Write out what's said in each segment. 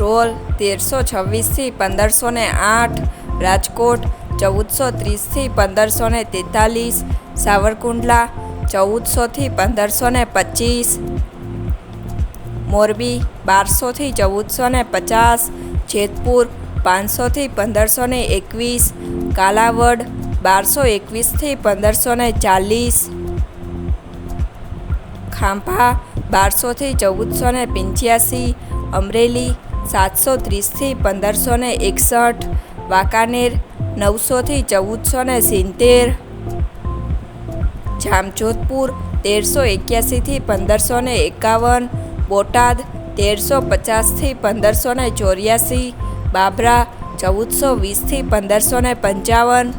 ધ્રોલ તેરસો છવ્વીસથી પંદરસો ને આઠ, રાજકોટ ચૌદસો ત્રીસથી પંદરસો ને તેતાલીસ, સાવરકુંડલા ચૌદસોથી પંદરસો ને પચીસ, મોરબી બારસોથી ચૌદસો ને પચાસ, જેતપુર પાંચસોથી પંદરસો ને એકવીસ, કાલાવડ બારસો એકવીસથી પંદરસો ને ચાલીસ, ખાંભા બારસોથી ચૌદસો ને પંચ્યાસી, અમરેલી સાતસો ત્રીસથી પંદરસો ને એકસઠ, વાંકાનેર નવસોથી ચૌદસો ને સિત્તેર, જામજોધપુર તેરસો એક્યાસીથી પંદરસો ને એકાવન, બોટાદ તેરસો પચાસથી પંદરસો ને ચોર્યાસી, બાબરા ચૌદસો વીસથી પંદરસો ને પંચાવન,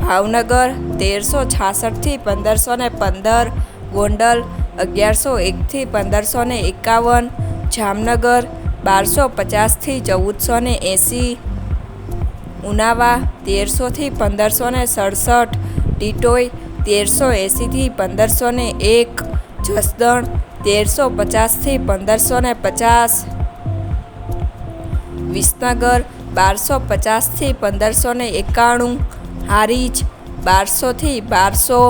ભાવનગર તેરસો છાસઠથી પંદરસો ને પંદર, ગોંડલ અગિયારસો એકથી પંદરસો ને એકાવન, જામનગર બારસો પચાસથી ચૌદસો ને એંસી, ઉનાવા તેરસોથી પંદરસો ને સડસઠ ટીટોઈ તેરસો એંસીથી પંદરસો ને એક, જસદણ તેરસો પચાસથી પંદરસો ને પચાસ, વિસનગર બારસો પચાસથી પંદરસો ને એકાણું, હારીજ બારસોથી બારસો